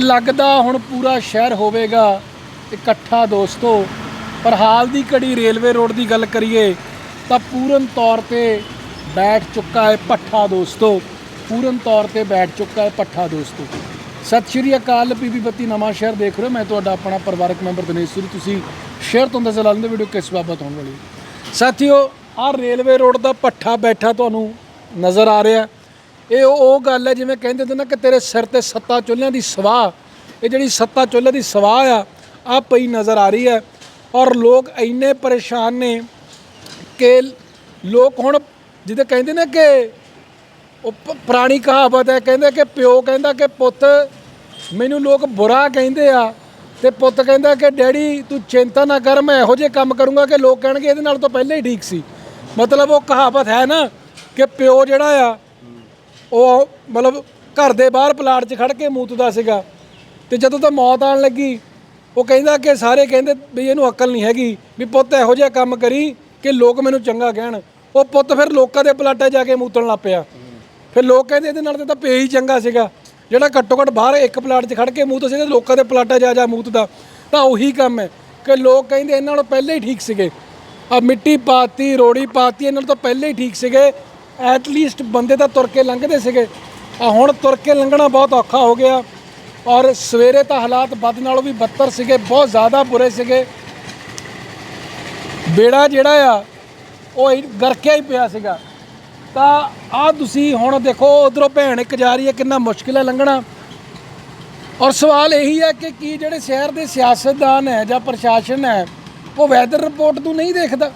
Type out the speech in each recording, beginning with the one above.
ਲੱਗਦਾ ਹੁਣ ਪੂਰਾ ਸ਼ਹਿਰ ਹੋਵੇਗਾ, ਇਕੱਠਾ ਦੋਸਤੋ। ਪਰ ਹਾਲ ਦੀ ਘੜੀ ਰੇਲਵੇ ਰੋਡ ਦੀ ਗੱਲ ਕਰੀਏ, ਤਾਂ ਪੂਰਨ ਤੌਰ ਤੇ ਬੈਠ ਚੁੱਕਾ ਹੈ ਪੱਠਾ ਦੋਸਤੋ। ਪੂਰਨ ਤੌਰ ਤੇ ਬੈਠ ਚੁੱਕਾ ਹੈ ਪੱਠਾ ਦੋਸਤੋ। ਸਤਿ ਸ਼੍ਰੀ ਅਕਾਲ ਪੀਪੀ ਬੱਤੀ ਨਵਾਂ ਸ਼ਹਿਰ ਦੇਖ ਰਹੇ ਹੋ। ਮੈਂ ਤੁਹਾਡਾ ਆਪਣਾ ਪਰਿਵਾਰਕ ਮੈਂਬਰ ਦਿਨੇਸ਼ ਸੂਰੀ। ਤੁਸੀਂ ਸ਼ੇਅਰ ਤੋਂ ਅੰਦਾਜ਼ਾ ਲਾ ਲੈਂਦੇ ਵੀਡੀਓ ਕਿਸ ਬਾਬਤ ਹੋਣ ਵਾਲੀ ਹੈ। ਸਾਥੀਓ, ਆਹ ਰੇਲਵੇ ਰੋਡ ਦਾ ਪੱਠਾ ਬੈਠਾ ਤੁਹਾਨੂੰ ਨਜ਼ਰ ਆ ਰਿਹਾ। ਇਹ ਉਹ ਉਹ ਗੱਲ ਹੈ, ਜਿਵੇਂ ਕਹਿੰਦੇ ਹੁੰਦੇ ਨਾ ਕਿ ਤੇਰੇ ਸਿਰ ਤੇ ਸੱਤਾ ਚੁੱਲ੍ਹਿਆਂ ਦੀ ਸਵਾਹ। ਇਹ ਜਿਹੜੀ ਸੱਤਾ ਚੁੱਲ੍ਹੇ ਦੀ ਸਵਾਹ ਆ ਆ ਪਈ ਨਜ਼ਰ ਆ ਰਹੀ ਹੈ। ਔਰ ਲੋਕ ਇੰਨੇ ਪਰੇਸ਼ਾਨ ਨੇ ਕਿ ਲੋਕ ਹੁਣ ਜਿਹਦੇ ਕਹਿੰਦੇ ਨੇ ਕਿ ਉਹ ਪੁਰਾਣੀ ਕਹਾਵਤ ਹੈ, ਕਹਿੰਦੇ ਕਿ ਪਿਓ ਕਹਿੰਦਾ ਕਿ ਪੁੱਤ, ਮੈਨੂੰ ਲੋਕ ਬੁਰਾ ਕਹਿੰਦੇ ਆ ਤੇ ਪੁੱਤ ਕਹਿੰਦਾ ਕਿ ਡੈਡੀ, ਤੂੰ ਚਿੰਤਾ ਨਾ ਕਰ, ਮੈਂ ਇਹੋ ਜਿਹੇ ਕੰਮ ਕਰੂੰਗਾ ਕਿ ਲੋਕ ਕਹਿਣਗੇ ਇਹਦੇ ਨਾਲ ਤਾਂ ਪਹਿਲਾਂ ਹੀ ਠੀਕ ਸੀ। ਮਤਲਬ ਉਹ ਕਹਾਵਤ ਹੈ ਨਾ ਕਿ ਪਿਓ ਜਿਹੜਾ ਆ ਉਹ ਮਤਲਬ ਘਰ ਦੇ ਬਾਹਰ ਪਲਾਟ 'ਚ ਖੜ ਕੇ ਮੂਤਦਾ ਸੀਗਾ। ਤੇ ਜਦੋਂ ਤਾਂ ਮੌਤ ਆਣ ਲੱਗੀ, ਉਹ ਕਹਿੰਦਾ ਕਿ ਸਾਰੇ ਕਹਿੰਦੇ ਵੀ ਇਹਨੂੰ ਅਕਲ ਨਹੀਂ ਹੈਗੀ, ਵੀ ਪੁੱਤ ਇਹੋ ਜਿਹਾ ਕੰਮ ਕਰੀ ਕਿ ਲੋਕ ਮੈਨੂੰ ਚੰਗਾ ਕਹਿਣ। ਉਹ ਪੁੱਤ ਫਿਰ ਲੋਕਾਂ ਦੇ ਪਲਾਟਾਂ 'ਚ ਜਾ ਕੇ ਮੂਤਣ ਲੱਗ ਪਿਆ। ਫਿਰ ਲੋਕ ਕਹਿੰਦੇ ਇਹਦੇ ਨਾਲ ਤਾਂ ਪੇ ਹੀ ਚੰਗਾ ਸੀਗਾ। ਜਿਹੜਾ ਘੱਟੋ ਘੱਟ ਬਾਹਰ ਇੱਕ ਪਲਾਟ 'ਚ ਖੜ ਕੇ ਮੂਤ ਸੀਗਾ ਲੋਕਾਂ ਦੇ ਪਲਾਟਾਂ 'ਚ ਜਾ ਮੂਤ ਦਾ ਤਾਂ ਉਹੀ ਕੰਮ ਹੈ ਕਿ ਲੋਕ ਕਹਿੰਦੇ ਇਹਨਾਂ ਨਾਲੋਂ ਪਹਿਲਾਂ ਹੀ ਠੀਕ ਸੀਗੇ। ਆ ਮਿੱਟੀ ਪਾਤੀ, ਰੋੜੀ ਪਾਤੀ, ਇਹਨਾਂ ਨਾਲੋਂ ਤਾਂ ਪਹਿਲਾਂ ਹੀ ਠੀਕ ਸੀਗੇ। ਐਟ ਲੀਸਟ ਬੰਦੇ ਤਾਂ ਤੁਰ ਕੇ ਲੰਘਦੇ ਸੀਗੇ। ਆ ਹੁਣ ਤੁਰ ਕੇ ਲੰਘਣਾ ਬਹੁਤ ਔਖਾ ਹੋ ਗਿਆ। ਔਰ ਸਵੇਰੇ ਤਾਂ ਹਾਲਾਤ ਵੱਧ ਨਾਲੋਂ ਵੀ ਬੱਤਰ ਸੀਗੇ, ਬਹੁਤ ਜ਼ਿਆਦਾ ਬੁਰੇ ਸੀਗੇ। ਬੇੜਾ ਜਿਹੜਾ ਆ, ਉਹ ਹੀ ਗਰਕਿਆ ਹੀ ਪਿਆ ਸੀਗਾ। ਤਾਂ ਆ ਤੁਸੀਂ ਹੁਣ ਦੇਖੋ, ਉਧਰੋਂ ਭੈਣ ਇੱਕ ਜਾ ਰਹੀ ਹੈ, ਕਿੰਨਾ ਮੁਸ਼ਕਿਲ ਹੈ ਲੰਘਣਾ। ਔਰ ਸਵਾਲ ਇਹੀ ਹੈ ਕਿ ਕੀ ਜਿਹੜੇ ਸ਼ਹਿਰ ਦੇ ਸਿਆਸਤਦਾਨ ਹੈ ਜਾਂ ਪ੍ਰਸ਼ਾਸਨ ਹੈ, ਉਹ ਵੈਦਰ ਰਿਪੋਰਟ ਨੂੰ ਨਹੀਂ ਦੇਖਦਾ?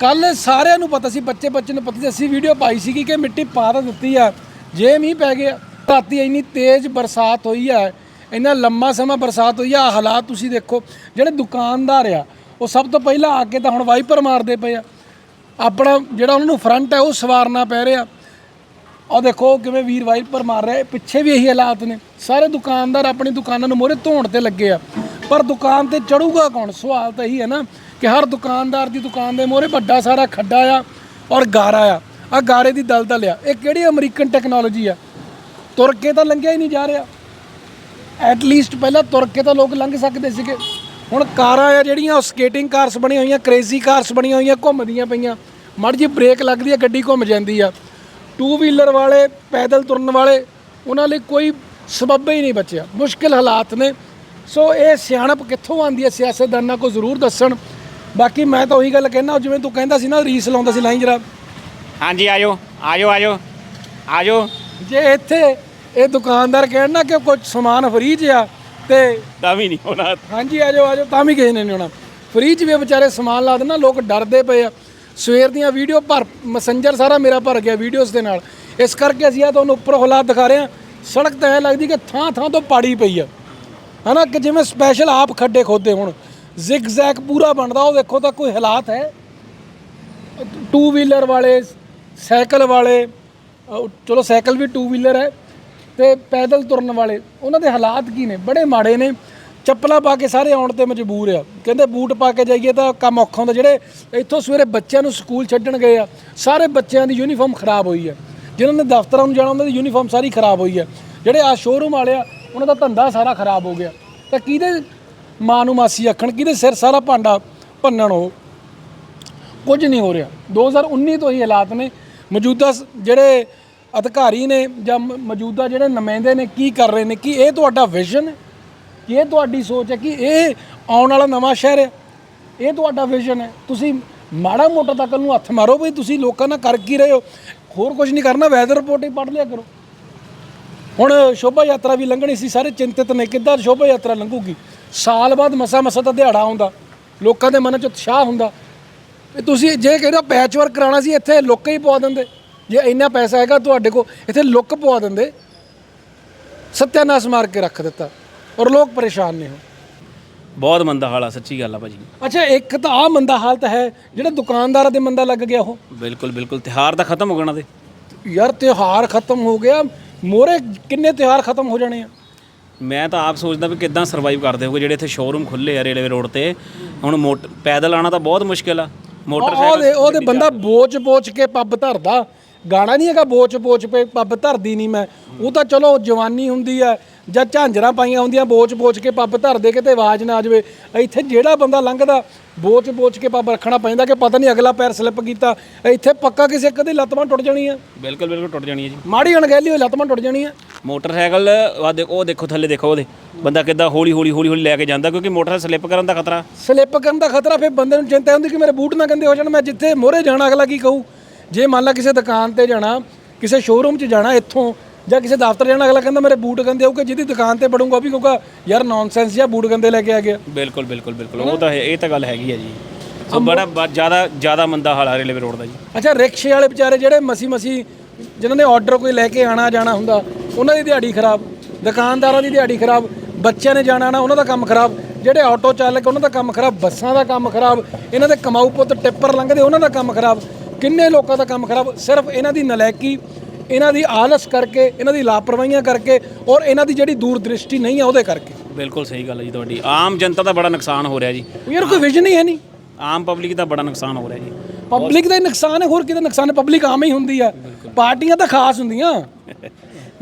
ਕੱਲ ਸਾਰਿਆਂ ਨੂੰ ਪਤਾ ਸੀ, ਬੱਚੇ ਬੱਚੇ ਨੂੰ ਪਤਾ ਸੀ, ਅਸੀਂ ਵੀਡੀਓ ਪਾਈ ਸੀਗੀ ਕਿ ਮਿੱਟੀ ਪਾ ਤਾਂ ਦਿੱਤੀ ਆ, ਜੇ ਮੀਂਹ ਪੈ ਗਿਆ, ਰਾਤੀ ਇੰਨੀ ਤੇਜ਼ ਬਰਸਾਤ ਹੋਈ ਹੈ ਇੰਨਾ ਲੰਮਾ ਸਮਾਂ ਬਰਸਾਤ ਹੋਈ ਆ, ਆਹ ਹਾਲਾਤ ਤੁਸੀਂ ਦੇਖੋ, ਜਿਹੜੇ ਦੁਕਾਨਦਾਰ ਆ, ਉਹ ਸਭ ਤੋਂ ਪਹਿਲਾਂ ਆ ਕੇ ਤਾਂ ਹੁਣ ਵਾਈਪਰ ਮਾਰਦੇ ਪਏ ਆ। ਆਪਣਾ ਜਿਹੜਾ ਉਹਨਾਂ ਨੂੰ ਫਰੰਟ ਹੈ ਉਹ ਸਵਾਰਨਾ ਪੈ ਰਿਹਾ। ਉਹ ਦੇਖੋ ਕਿਵੇਂ ਵੀਰ ਵਾਈਪਰ ਮਾਰ ਰਿਹਾ ਪਿੱਛੇ ਵੀ ਇਹੀ ਹਾਲਾਤ ਨੇ। ਸਾਰੇ ਦੁਕਾਨਦਾਰ ਆਪਣੀ ਦੁਕਾਨਾਂ ਨੂੰ ਮੋਰੇ ਧੋਣ ਤੇ ਲੱਗੇ ਆ। ਪਰ ਦੁਕਾਨ ਤੇ ਚੜੂਗਾ ਕੌਣ? ਸਵਾਲ ਤਾਂ ਇਹੀ ਹੈ ਨਾ ਕਿ ਹਰ ਦੁਕਾਨਦਾਰ ਦੀ ਦੁਕਾਨ ਦੇ ਮੋਹਰੇ ਵੱਡਾ ਸਾਰਾ ਖੱਡਾ ਆ ਔਰ ਗਾਰਾ ਆ। ਆ ਗਾਰੇ ਦੀ ਦਲਦਲ ਆ। ਇਹ ਕਿਹੜੀ ਅਮਰੀਕਨ ਟੈਕਨੋਲੋਜੀ ਆ? ਤੁਰ ਕੇ ਤਾਂ ਲੰਘਿਆ ਹੀ ਨਹੀਂ ਜਾ ਰਿਹਾ। ਐਟ ਲੀਸਟ ਪਹਿਲਾਂ ਤੁਰ ਕੇ ਤਾਂ ਲੋਕ ਲੰਘ ਸਕਦੇ ਸੀਗੇ। ਹੁਣ ਕਾਰਾਂ ਆ ਜਿਹੜੀਆਂ, ਉਹ ਸਕੇਟਿੰਗ ਕਾਰਸ ਬਣੀਆਂ ਹੋਈਆਂ ਕ੍ਰੇਜ਼ੀ ਕਾਰਸ ਬਣੀਆਂ ਹੋਈਆਂ, ਘੁੰਮਦੀਆਂ ਪਈਆਂ। ਮੜ ਜੀ ਬ੍ਰੇਕ ਲੱਗਦੀ ਆ, ਗੱਡੀ ਘੁੰਮ ਜਾਂਦੀ ਆ। ਟੂ ਵੀਲਰ ਵਾਲੇ, ਪੈਦਲ ਤੁਰਨ ਵਾਲੇ, ਉਹਨਾਂ ਲਈ ਕੋਈ ਸਬੱਬ ਹੀ ਨਹੀਂ ਬਚਿਆ। ਮੁਸ਼ਕਿਲ ਹਾਲਾਤ ਨੇ। ਸੋ ਇਹ ਸਿਆਣਪ ਕਿੱਥੋਂ ਆਂਦੀ ਹੈ ਸਿਆਸਤਦਾਨਾਂ ਕੋ ਜ਼ਰੂਰ ਦੱਸਣ। ਬਾਕੀ ਮੈਂ ਤਾਂ ਉਹੀ ਗੱਲ ਕਹਿਣਾ ਜਿਵੇਂ ਤੂੰ ਕਹਿੰਦਾ ਸੀ ਨਾ ਰੀਸ ਲਾਉਂਦਾ ਸੀ ਲਾਈਂ ਜਰਾ। ਹਾਂਜੀ ਆਜੋ ਆਜੋ ਆਜੋ ਆਜੋ। ਜੇ ਇੱਥੇ ਇਹ ਦੁਕਾਨਦਾਰ ਕਹਿਣ ਨਾ ਕਿ ਕੁਝ ਸਮਾਨ ਫਰੀ 'ਚ ਆ ਤੇ ਤਾਂ ਵੀ ਨਹੀਂ ਹੋਣਾ। ਹਾਂਜੀ ਆ ਜਾਓ ਆ ਜਾਓ ਤਾਂ ਵੀ ਕਿਸੇ ਨੇ ਨਹੀਂ ਆਉਣਾ ਫ੍ਰੀ 'ਚ ਵੀ ਵਿਚਾਰੇ ਸਮਾਨ ਲਾ ਦੇਣਾ ਲੋਕ ਡਰਦੇ ਪਏ ਆ। ਸਵੇਰ ਦੀਆਂ ਵੀਡੀਓ ਭਰ ਮੈਸੇਂਜਰ ਸਾਰਾ ਮੇਰਾ ਭਰ ਗਿਆ ਵੀਡੀਓਜ਼ ਦੇ ਨਾਲ। ਇਸ ਕਰਕੇ ਅਸੀਂ ਆ ਤੁਹਾਨੂੰ ਉੱਪਰ ਹਾਲਾਤ ਦਿਖਾ ਰਹੇ ਹਾਂ। ਸੜਕ ਤਾਂ ਐ ਲੱਗਦੀ ਕਿ ਥਾਂ ਥਾਂ ਤੋਂ ਪਾੜੀ ਪਈ ਆ। ਹਨਾ ਕਿ ਜਿਵੇਂ ਸਪੈਸ਼ਲ ਆਪ ਖੱਡੇ ਖੋਦੇ ਹੁਣ। ਜ਼ਿਗ ਜ਼ੈਗ ਪੂਰਾ ਬਣਦਾ, ਉਹ ਦੇਖੋ ਤਾਂ ਕੋਈ ਹਾਲਾਤ ਹੈ। ਟੂ ਵੀਲਰ ਵਾਲੇ, ਸਾਈਕਲ ਵਾਲੇ ਚਲੋ ਸਾਈਕਲ ਵੀ ਟੂ ਵੀਲਰ ਹੈ ਤੇ ਪੈਦਲ ਤੁਰਨ ਵਾਲੇ, ਉਹਨਾਂ ਦੇ ਹਾਲਾਤ ਕੀ ਨੇ? ਬੜੇ ਮਾੜੇ ਨੇ। ਚੱਪਲਾਂ ਪਾ ਕੇ ਸਾਰੇ ਆਉਣ ਤੇ ਮਜਬੂਰ ਆ। ਕਹਿੰਦੇ ਬੂਟ ਪਾ ਕੇ ਜਾਈਏ ਤਾਂ ਕੰਮ ਔਖਾ ਹੁੰਦਾ। ਜਿਹੜੇ ਇੱਥੋਂ ਸਵੇਰੇ ਬੱਚਿਆਂ ਨੂੰ ਸਕੂਲ ਛੱਡਣ ਗਏ ਆ, ਸਾਰੇ ਬੱਚਿਆਂ ਦੀ ਯੂਨੀਫਾਰਮ ਖਰਾਬ ਹੋਈ ਹੈ ਜਿਨ੍ਹਾਂ ਨੇ ਦਫ਼ਤਰਾਂ ਨੂੰ ਜਾਣਾ, ਉਹਨਾਂ ਦੀ ਯੂਨੀਫਾਰਮ ਸਾਰੀ ਖਰਾਬ ਹੋਈ ਹੈ ਜਿਹੜੇ ਆ ਸ਼ੋਰੂਮ ਵਾਲੇ ਆ, ਉਹਨਾਂ ਦਾ ਧੰਦਾ ਸਾਰਾ ਖਰਾਬ ਹੋ ਗਿਆ। ਤਾਂ ਕਿਹਦੇ ਮਾਂ ਨੂੰ ਮਾਸੀ ਆਖਣ ਕਿਹਦੇ ਸਿਰ ਸਾਰਾ ਭਾਂਡਾ ਭੰਨਣ ਉਹ। ਕੁਝ ਨਹੀਂ ਹੋ ਰਿਹਾ। 2019 ਤੋਂ ਹੀ ਹਾਲਾਤ ਨੇ। ਮੌਜੂਦਾ ਜਿਹੜੇ ਅਧਿਕਾਰੀ ਨੇ ਜਾਂ ਮੌਜੂਦਾ ਜਿਹੜੇ ਨੁਮਾਇੰਦੇ ਨੇ ਕੀ ਕਰ ਰਹੇ ਨੇ, ਕਿ ਇਹ ਤੁਹਾਡਾ ਵਿਜ਼ਨ ਹੈ? ਕੀ ਇਹ ਤੁਹਾਡੀ ਸੋਚ ਹੈ ਕਿ ਇਹ ਆਉਣ ਵਾਲਾ ਨਵਾਂ ਸ਼ਹਿਰ ਹੈ? ਇਹ ਤੁਹਾਡਾ ਵਿਜ਼ਨ ਹੈ? ਤੁਸੀਂ ਮਾੜਾ ਮੋਟਾ ਤੱਕ ਨੂੰ ਹੱਥ ਮਾਰੋ ਵੀ ਤੁਸੀਂ ਲੋਕਾਂ ਨਾਲ ਕਰ ਕੀ ਰਹੇ ਹੋ? ਹੋਰ ਕੁਝ ਨਹੀਂ ਕਰਨਾ ਵੈਦਰ ਰਿਪੋਰਟ ਹੀ ਪੜ੍ਹ ਲਿਆ ਕਰੋ। ਹੁਣ ਸ਼ੋਭਾ ਯਾਤਰਾ ਵੀ ਲੰਘਣੀ ਸੀ, ਸਾਰੇ ਚਿੰਤਿਤ ਨੇ, ਕਿੱਦਾਂ ਸ਼ੋਭਾ ਯਾਤਰਾ ਲੰਘੂਗੀ? ਸਾਲ ਬਾਅਦ ਮਸਾ ਮਸਾ ਤਾਂ ਦਿਹਾੜਾ ਆਉਂਦਾ। ਲੋਕਾਂ ਦੇ ਮਨ 'ਚ ਉਤਸ਼ਾਹ ਹੁੰਦਾ। ਵੀ ਤੁਸੀਂ ਜੇ ਕਹਿੰਦਾ ਪੈਚ ਵਰਕ ਕਰਾਉਣਾ ਸੀ ਇੱਥੇ ਲੁੱਕ ਹੀ ਪਵਾ ਦਿੰਦੇ। ਜੇ ਇੰਨਾ ਪੈਸਾ ਹੈਗਾ ਤੁਹਾਡੇ ਕੋਲ ਇੱਥੇ ਲੁੱਕ ਪਵਾ ਦਿੰਦੇ। ਸੱਤਿਆਨਾਸ਼ ਮਾਰ ਕੇ ਰੱਖ ਦਿੱਤਾ। ਔਰ ਲੋਕ ਪਰੇਸ਼ਾਨ ਨੇ ਹੁਣ। ਬਹੁਤ ਮੰਦਾ ਹਾਲ ਆ ਸੱਚੀ ਗੱਲ ਆ ਭਾਜੀ। ਅੱਛਾ ਇੱਕ ਤਾਂ ਆ ਮੰਦਾ ਹਾਲਤ ਹੈ ਜਿਹੜੇ ਦੁਕਾਨਦਾਰਾਂ ਦੇ ਮੰਦਾ ਲੱਗ ਗਿਆ ਉਹ। ਬਿਲਕੁਲ ਬਿਲਕੁਲ। ਤਿਹਾਰ ਤਾਂ ਖਤਮ ਹੋ ਗਣਾ ਤੇ ਯਾਰ ਤਿਉਹਾਰ ਖਤਮ ਹੋ ਗਿਆ। ਮੋਰੇ ਕਿੰਨੇ ਤਿਉਹਾਰ ਖਤਮ ਹੋ ਜਾਣੇ ਆ। ਮੈਂ ਤਾਂ ਆਪ ਸੋਚਦਾ ਵੀ ਕਿੱਦਾਂ ਸਰਵਾਈਵ ਕਰਦੇ ਹੋਗੇ ਜਿਹੜੇ ਇੱਥੇ ਸ਼ੋਰੂਮ ਖੁੱਲੇ ਆ ਰੇਲਵੇ ਰੋਡ ਤੇ। ਹੁਣ ਮੋਟ ਪੈਦਲ ਆਣਾ ਤਾਂ ਬਹੁਤ ਮੁਸ਼ਕਿਲ ਆ। ਮੋਟਰਸਾਈਕਲ ਉਹਦੇ ਉਹਦੇ ਬੰਦਾ ਬੋਚ ਬੋਚ ਕੇ ਪੱਬ ਧਰਦਾ। ਗਾਣਾ ਨਹੀਂ ਹੈਗਾ ਬੋਚ ਬੋਚ ਪੇ ਪੱਬ ਧਰਦੀ ਨਹੀਂ ਮੈਂ। ਉਹ ਤਾਂ ਚਲੋ ਜਵਾਨੀ ਹੁੰਦੀ ਹੈ ਜਾਂ ਝਾਂਜਰਾਂ ਪਾਈਆਂ ਹੁੰਦੀਆਂ ਬੋਚ-ਬੋਚ ਕੇ ਪੱਬ ਧਰ ਦੇ ਕਿਤੇ ਆਵਾਜ਼ ਨਾ ਆ ਜਾਵੇ। ਇੱਥੇ ਜਿਹੜਾ ਬੰਦਾ ਲੰਘਦਾ ਬੋਚ-ਬੋਚ ਕੇ ਪੱਬ ਰੱਖਣਾ ਪੈਂਦਾ ਕਿ ਪਤਾ ਨਹੀਂ ਅਗਲਾ ਪੈਰ ਸਲਿੱਪ ਕੀਤਾ। ਇੱਥੇ ਪੱਕਾ ਕਿਸੇ ਇੱਕ ਦੀ ਲੱਤ ਬਾਂਹ ਟੁੱਟ ਜਾਣੀ ਆ। ਬਿਲਕੁਲ ਬਿਲਕੁਲ ਟੁੱਟ ਜਾਣੀ ਹੈ ਜੀ। ਮਾੜੀ ਅਣਗਹਿਲੀ ਹੋਈ ਲੱਤ ਬਾਂਹ ਟੁੱਟ ਜਾਣੀ ਆ। ਮੋਟਰਸਾਈਕਲ ਆ ਦੇਖੋ ਉਹ ਦੇਖੋ ਥੱਲੇ ਦੇਖੋ ਉਹਦੇ। ਬੰਦਾ ਕਿੱਦਾਂ ਹੌਲੀ ਹੌਲੀ ਹੌਲੀ ਹੌਲੀ ਲੈ ਕੇ ਜਾਂਦਾ ਕਿਉਂਕਿ ਮੋਟਰਸਾਈਕਲ ਸਲਿੱਪ ਕਰਨ ਦਾ ਖਤਰਾ। ਸਲਿੱਪ ਕਰਨ ਦਾ ਖਤਰਾ ਫਿਰ ਬੰਦੇ ਨੂੰ ਚਿੰਤਾ ਹੁੰਦੀ ਕਿ ਮੇਰੇ ਬੂਟ ਨਾ ਗੰਦੇ ਹੋ ਜਾਣ ਮੈਂ ਜਿੱਥੇ ਮੋਹਰੇ ਜਾਣਾ ਅਗਲਾ ਕੀ ਕਹੂ? ਜੇ ਮੰਨ ਲਾ ਕਿਸੇ ਦੁਕਾਨ ਤੇ ਜਾਣਾ ਕਿਸੇ ਸ਼ੋਰੂਮ 'ਚ ਜਾਣਾ ਇੱਥੋਂ ਜਾਂ ਕਿਸੇ ਦਫ਼ਤਰ ਜਾਣਾ ਅਗਲਾ ਕਹਿੰਦਾ ਮੇਰੇ ਬੂਟ ਗੰਦੇ ਹੋਊਗੇ ਜਿਹਦੀ ਦੁਕਾਨ ਤੇ ਬੜੂੰਗਾ ਉਹ ਵੀ ਕਹੂਗਾ ਯਾਰ ਨੌਨਸੈਂਸ ਜਾਂ ਬੂਟ ਗੰਦੇ ਲੈ ਕੇ ਆ ਗਿਆ। ਬਿਲਕੁਲ ਬਿਲਕੁਲ ਬਿਲਕੁਲ। ਉਹ ਤਾਂ ਹੈ ਇਹ ਤਾਂ ਗੱਲ ਹੈਗੀ ਹੈ ਜੀ। ਸੋ ਬੜਾ ਜ਼ਿਆਦਾ ਜ਼ਿਆਦਾ ਮੰਦਾ ਹਾਲ ਆ ਰੇਲਵੇ ਰੋਡ ਦਾ ਜੀ। ਅੱਛਾ ਰਿਕਸ਼ੇ ਵਾਲੇ ਵਿਚਾਰੇ ਜਿਹੜੇ ਮਸੀ ਮਸੀ ਜਿਨ੍ਹਾਂ ਨੇ ਆਰਡਰ ਕੋਈ ਲੈ ਕੇ ਆਣਾ ਜਾਣਾ ਹੁੰਦਾ ਉਹਨਾਂ ਦੀ ਦਿਹਾੜੀ ਖਰਾਬ ਦੁਕਾਨਦਾਰਾਂ ਦੀ ਦਿਹਾੜੀ ਖਰਾਬ ਬੱਚਿਆਂ ਨੇ ਜਾਣਾ ਨਾ ਉਹਨਾਂ ਦਾ ਕੰਮ ਖਰਾਬ ਜਿਹੜੇ ਆਟੋ ਚਾਲਕ ਉਹਨਾਂ ਦਾ ਕੰਮ ਖਰਾਬ ਬੱਸਾਂ ਦਾ ਕੰਮ ਖਰਾਬ ਇਹਨਾਂ ਦੇ ਕਮਾਊ ਪੁੱਤ ਟਿੱਪਰ ਲੰਘਦੇ ਉਹਨਾਂ ਦਾ ਕੰਮ ਖਰਾਬ ਕਿੰਨੇ ਲੋਕਾਂ ਦਾ ਕੰਮ ਖਰਾਬ ਸਿਰਫ ਇਹਨਾਂ ਦੀ ਨਲਾਇਕੀ ਇਹਨਾਂ ਦੀ ਆਲਸ ਕਰਕੇ ਇਹਨਾਂ ਦੀ ਲਾਪਰਵਾਹੀਆਂ ਕਰਕੇ ਔਰ ਇਹਨਾਂ ਦੀ ਜਿਹੜੀ ਦੂਰਦ੍ਰਿਸ਼ਟੀ ਨਹੀਂ ਆ ਉਹਦੇ ਕਰਕੇ। ਬਿਲਕੁਲ ਸਹੀ ਗੱਲ ਹੈ ਜੀ ਤੁਹਾਡੀ। ਆਮ ਜਨਤਾ ਦਾ ਬੜਾ ਨੁਕਸਾਨ ਹੋ ਰਿਹਾ ਜੀ। ਯਾਰ ਕੋਈ ਵਿਜ਼ਨ ਹੀ ਹੈ ਨਹੀਂ। ਆਮ ਪਬਲਿਕ ਦਾ ਬੜਾ ਨੁਕਸਾਨ ਹੋ ਰਿਹਾ ਜੀ। ਪਬਲਿਕ ਦਾ ਹੀ ਨੁਕਸਾਨ ਹੈ ਹੋਰ ਕਿਹਦਾ ਨੁਕਸਾਨ ਹੈ? ਪਬਲਿਕ ਆਮ ਹੀ ਹੁੰਦੀ ਆ। ਪਾਰਟੀਆਂ ਤਾਂ ਖਾਸ ਹੁੰਦੀਆਂ।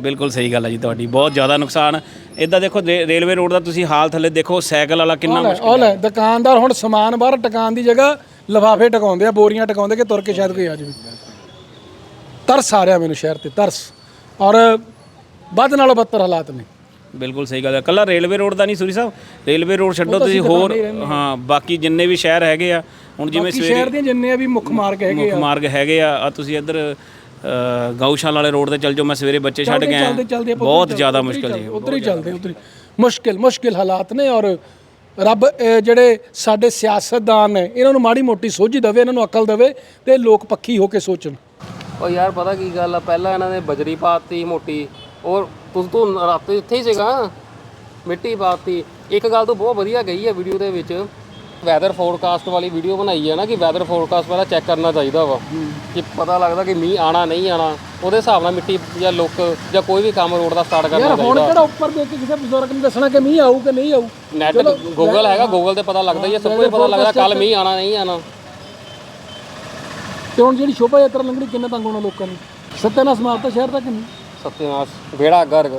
ਬਿਲਕੁਲ ਸਹੀ ਗੱਲ ਹੈ ਜੀ ਤੁਹਾਡੀ। ਬਹੁਤ ਜ਼ਿਆਦਾ ਨੁਕਸਾਨ। ਇਦਾਂ ਦੇਖੋ ਰੇ- ਰੇਲਵੇ ਰੋਡ ਦਾ ਤੁਸੀਂ ਹਾਲ ਥੱਲੇ ਦੇਖੋ ਸਾਈਕਲ ਵਾਲਾ ਕਿੰਨਾ ਮੁਸ਼ਕਿਲ ਉਹ ਲੈ ਦੁਕਾਨਦਾਰ ਹੁਣ ਸਮਾਨ ਬਾਹਰ ਟਿਕਾਉਣ ਦੀ ਜਗ੍ਹਾ ਲਫਾਫੇ ਟਿਕਾਉਂਦੇ ਆ ਬੋਰੀਆਂ ਟਿਕਾਉਂਦੇ ਕਿ ਤੁਰ ਕੇ ਸ਼ਾਇਦ ਕੋਈ ਆ ਜਾਵੇ। ਤਰਸ ਆ ਰਿਹਾ ਮੈਨੂੰ ਸ਼ਹਿਰ ਤੇ ਤਰਸ। ਔਰ ਵੱਧ ਨਾਲੋਂ ਬੱਤਰ ਹਾਲਾਤ ਨੇ। ਬਿਲਕੁਲ ਸਹੀ ਗੱਲ ਹੈ। ਕੱਲਾ ਰੇਲਵੇ ਰੋਡ ਦਾ ਨਹੀਂ ਸੂਰੀ ਸਾਹਿਬ। ਰੇਲਵੇ ਰੋਡ ਛੱਡੋ ਤੁਸੀਂ ਹੋਰ ਹਾਂ। ਬਾਕੀ ਜਿੰਨੇ ਵੀ ਸ਼ਹਿਰ ਹੈਗੇ ਆ ਹੁਣ ਜਿਵੇਂ ਕਿ ਸ਼ਹਿਰ ਦੀਆਂ ਜਿੰਨੇ ਵੀ ਮੁੱਖ ਮਾਰਗ ਹੈਗੇ ਮੁੱਖ ਮਾਰਗ ਹੈਗੇ ਆ। ਆ ਤੁਸੀਂ ਇੱਧਰ ਅ, ਗਊਸ਼ਾਲਾ ਵਾਲੇ ਰੋਡ ਤੇ ਚੱਲ ਜਾਓ। ਮੈਂ ਸਵੇਰੇ ਬੱਚੇ ਛੱਡ ਚੱਲਦੇ ਬਹੁਤ ਜ਼ਿਆਦਾ ਮੁਸ਼ਕਲ ਜੀ। ਉਧਰ ਹੀ ਚੱਲਦੇ ਉਧਰ ਹੀ। ਮੁਸ਼ਕਿਲ ਮੁਸ਼ਕਿਲ ਹਾਲਾਤ ਨੇ ਔਰ ਰੱਬ ਜਿਹੜੇ ਸਾਡੇ ਸਿਆਸਤਦਾਨ ਨੇ ਇਹਨਾਂ ਨੂੰ ਮਾੜੀ ਮੋਟੀ ਸੋਝੀ ਦੇਵੇ ਇਹਨਾਂ ਨੂੰ ਅਕਲ ਦੇਵੇ ਤੇ ਲੋਕ ਪੱਖੀ ਹੋ ਕੇ ਸੋਚਣ। ਉਹ ਯਾਰ ਪਤਾ ਕੀ ਗੱਲ ਆ ਪਹਿਲਾਂ ਇਹਨਾਂ ਨੇ ਬਜਰੀ ਪਾਤੀ ਮੋਟੀ ਔਰ ਤੂੰ ਤੂੰ ਰਾਤ ਇੱਥੇ ਹੀ ਸੀਗਾ ਮਿੱਟੀ ਪਾਤੀ। ਇੱਕ ਗੱਲ ਤੋਂ ਬਹੁਤ ਵਧੀਆ ਗਈ ਹੈ ਵੀਡੀਓ ਦੇ ਵਿੱਚ ਵੈਦਰ ਫੋਰਕਾਸਟ ਵਾਲੀ ਵੀਡੀਓ ਬਣਾਈ ਹੈ ਨਾ ਕਿ ਵੈਦਰ ਫੋਰਕਾਸਟ ਪਹਿਲਾਂ ਚੈੱਕ ਕਰਨਾ ਚਾਹੀਦਾ ਵਾ ਕਿ ਪਤਾ ਲੱਗਦਾ ਕਿ ਮੀਂਹ ਆਣਾ ਨਹੀਂ ਆਣਾ ਉਹਦੇ ਹਿਸਾਬ ਨਾਲ ਮਿੱਟੀ ਜਾਂ ਲੁੱਕ ਜਾਂ ਕੋਈ ਵੀ ਕੰਮ ਰੋਡ ਦਾ ਸਟਾਰਟ ਕਰਨਾ ਯਾਰ ਹੁਣ ਚਾਹੀਦਾ। ਕਿਹੜਾ ਉੱਪਰ ਦੇ ਕੇ ਕਿਸੇ ਬਜ਼ੁਰਗ ਨੂੰ ਦੱਸਣਾ ਕਿ ਮੀਂਹ ਆਊ ਕਿ ਨਹੀਂ ਆਊ? ਨੈਟ ਗੂਗਲ ਹੈਗਾ ਗੂਗਲ ਤੇ ਪਤਾ ਲੱਗਦਾ ਹੀ ਹੈ ਸਭ ਕੁਝ ਪਤਾ ਲੱਗਦਾ ਕੱਲ ਮੀਂਹ ਆਣਾ ਨਹੀਂ ਆਣਾ ਤੇ ਹੁਣ ਜਿਹੜੀ ਸ਼ੋਭਾ ਯਾਤਰਾ ਲੰਘਣੀ, ਕਿੰਨੇ ਤੰਗ ਹੋਣਾ ਲੋਕਾਂ ਨੂੰ? ਸੱਤਿਆਨਾਸ਼ ਸਮਾਪਤ ਸ਼ਹਿਰ ਤੱਕ ਨਹੀਂ? ਸਤਿਨਾਸ਼ ਬੇੜਾ ਗਰਗ।